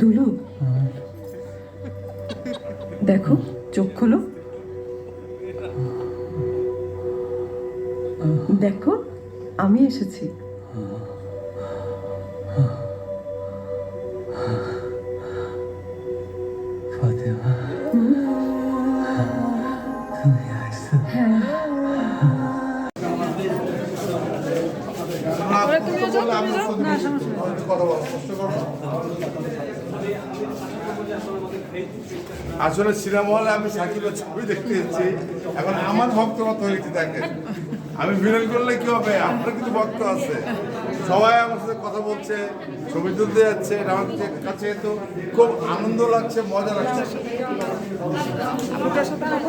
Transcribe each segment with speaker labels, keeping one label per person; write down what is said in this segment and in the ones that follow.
Speaker 1: দুলু দেখো চোখ খোলো। দেখো আমি এসেছি।
Speaker 2: আসলে সিনেমা হলে আমি সাকিবের ছবি দেখতে এসেছি এখন আমার ভক্ত মতো হয়েছে দেখেন? আমি বিরল করলে কি হবে? আপনার কিছু ভক্ত আছে। সবাই আমার সাথে কথা বলছে, ছবি তুলতে যাচ্ছে কাছে- তো খুব আনন্দ লাগছে, মজা লাগছে। তাই সিনেমাতে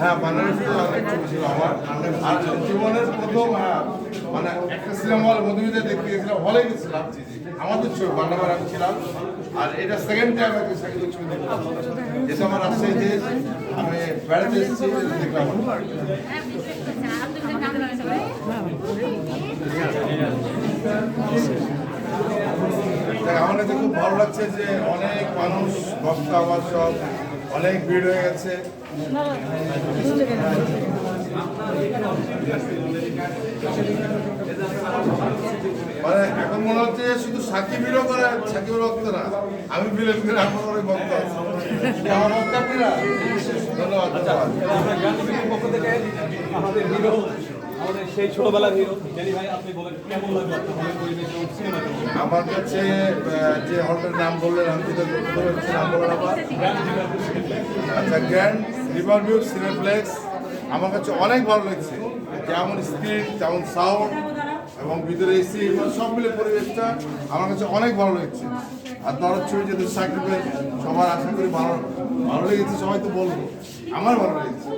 Speaker 2: হ্যাঁ অনেক ছিল আমার। জীবনের প্রথম হ্যাঁ, মানে একটা সিনেমা হল দেখতে গেছিলাম। গেছিলাম ছবি আমি ছিলাম। আর এটা সেকেন্ড দেখলাম। আমার আমি বেড়াতে দেখলাম। আমার খুব ভালো লাগছে যে অনেক মানুষ ভক্ত আমার সব অনেক ভিড় হয়ে গেছে। মানে এখন মনে হচ্ছে শুধু সাকিবিরও করে, সাকিবের ভক্ত না আমি বিলেন করে আমার অনেক ভক্ত আমার ভক্ত ধন্যবাদ
Speaker 3: থেকে আমাদের আমাদের সেই ছোটবেলার হিরো জানি ভাই আপনি বলেন কেমন লাগল আপনার পরিবেশ এবং
Speaker 2: আমার কাছে যে হলটার নাম বললেন আমি তো নাম বললেন আমার আচ্ছা গ্র্যান্ড রিভার ভিউ সিনেপ্লেক্স আমার কাছে অনেক ভালো লাগছে। যেমন স্ক্রিন যেমন সাউন্ড এবং ভিতরে এসি সব মিলে পরিবেশটা আমার কাছে অনেক ভালো লাগছে। আর দরদ ছবি যেহেতু সাকিবের সবার আশা করি ভালো ভালো লেগেছে সবাই তো বলব। আমার ভালো লেগেছে।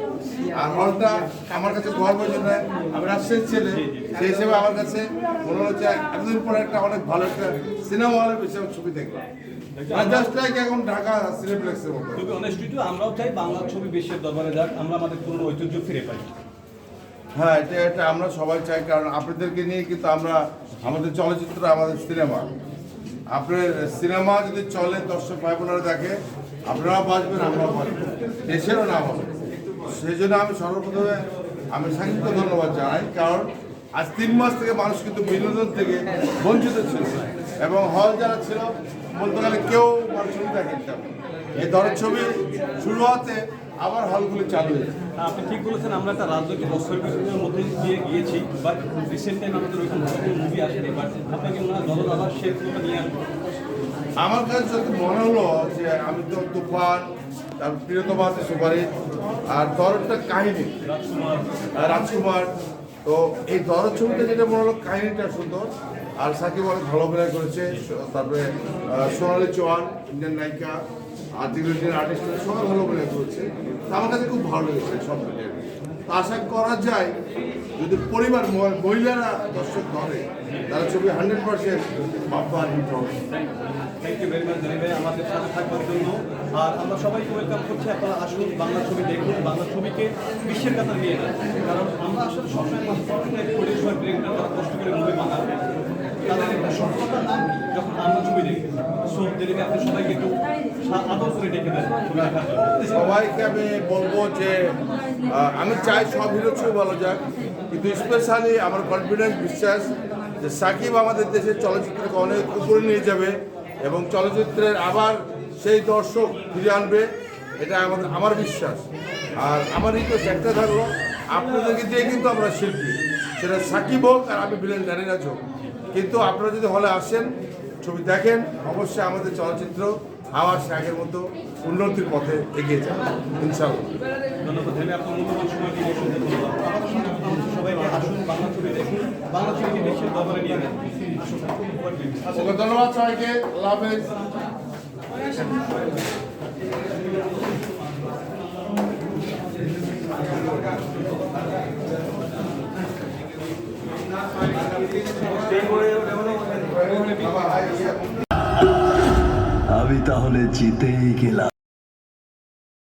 Speaker 2: আর হলটা আমার কাছে গর্ব জন্য আমি রাজশাহীর ছেলে সেই হিসেবে আমার কাছে মনে হচ্ছে এতদিন পরে একটা অনেক ভালো একটা সিনেমা হলের বিষয়ে ছবি দেখলাম লাইক এখন ঢাকা সিনেপ্লেক্সের মতো।
Speaker 3: আমরাও চাই বাংলা ছবি বিশ্বের দরবারে যাক আমরা আমাদের পুরনো ঐতিহ্য ফিরে পাই।
Speaker 2: হ্যাঁ এটা এটা আমরা সবাই চাই কারণ আপনাদেরকে নিয়ে কিন্তু আমরা আমাদের চলচ্চিত্র আমাদের সিনেমা। আপনার সিনেমা যদি চলে দর্শক ভাই বোনেরা দেখে আপনারাও বাঁচবেন আমরাও বাঁচবো। দেশেরও নাম হবে। সেই জন্য আমি সর্বপ্রথমে আমি সাকিবকে ধন্যবাদ জানাই কারণ আজ তিন মাস থেকে মানুষ কিন্তু বিনোদন থেকে বঞ্চিত ছিল। এবং হল যারা ছিল বলতে গেলে কেউ মানে ছবি দেখেন এই দরের ছবি শুরু হতে আবার হলগুলি চালু হয়েছে
Speaker 3: হ্যাঁ, আপনি ঠিক বলেছেন আমরা একটা রাজনৈতিক অস্থিরতার মধ্যে দিয়ে গিয়েছি বাট রিসেন্ট টাইম আমাদের ওইরকম কোনো মুভি আসেনি বাট আপনাকে মনে হয় দল আবার সে নিয়ে আসবে?
Speaker 2: আমার কাছে মনে হলো যে আমি তো তুফান তার প্রিয়তমা আছে সুপারিশ আর দরদটা কাহিনী। রাজকুমার। তো এই দরদ ছবিটা যেটা মনে হলো কাহিনীটা সুন্দর আর সাকিব অনেক ভালো অভিনয় করেছে তারপরে সোনালি চৌহান ইন্ডিয়ান নায়িকা। আর যেগুলো ইন্ডিয়ান আর্টিস্ট সবাই ভালো অভিনয় করেছে আমার কাছে খুব ভালো লেগেছে সব আশা করা যায়, যদি পরিবার মহিলারা দর্শক ধরে, তারা ছবি হান্ড্রেড পার্সেন্ট বাপ্পা হিট হবে।
Speaker 3: থ্যাংক ইউ ভেরি মাচ ভাই, আমাদের সাথে থাকবার জন্য। আর আমরা সবাইকে ওয়েলকাম করছি, আপনারা আসুন, বাংলা ছবি দেখুন, বাংলা ছবিকে বিশ্বের কাতার নিয়ে কারণ আমরা আসলে সবসময় পরিবেশ বা ডিরেক্টর তারা কষ্ট করে মুভি বানান তাদের একটা সফলতার নাম যখন ছবি দেখি আপনি সবাইকে একটু আদর করে ডেকে দেন
Speaker 2: সবাইকে আমি বলব যে আমি চাই সব হিরো ছবি ভালো যাক, কিন্তু স্পেশালি আমার কনফিডেন্স বিশ্বাস যে সাকিব আমাদের দেশের চলচ্চিত্রকে অনেক উপরে নিয়ে যাবে এবং চলচ্চিত্রের আবার সেই দর্শক ফিরে আনবে, এটা আমাদের আমার বিশ্বাস। আর আমার রিকোয়েস্ট একটা থাকল আপনাদেরকে দিয়ে কিন্তু আমরা শিল্পী। সেটা সাকিব হোক আর আমি বিলেন জানিরাজ হোক। কিন্তু আপনারা যদি হলে আসেন ছবি দেখেন অবশ্যই আমাদের চলচ্চিত্র আবার সে আগের মতো উন্নতির পথে এগিয়ে যাবে ইনশাআল্লাহ। ধন্যবাদ সবাইকে আল্লাহ হাফেজ।
Speaker 4: আমি তাহলে জিতেই গেলাম।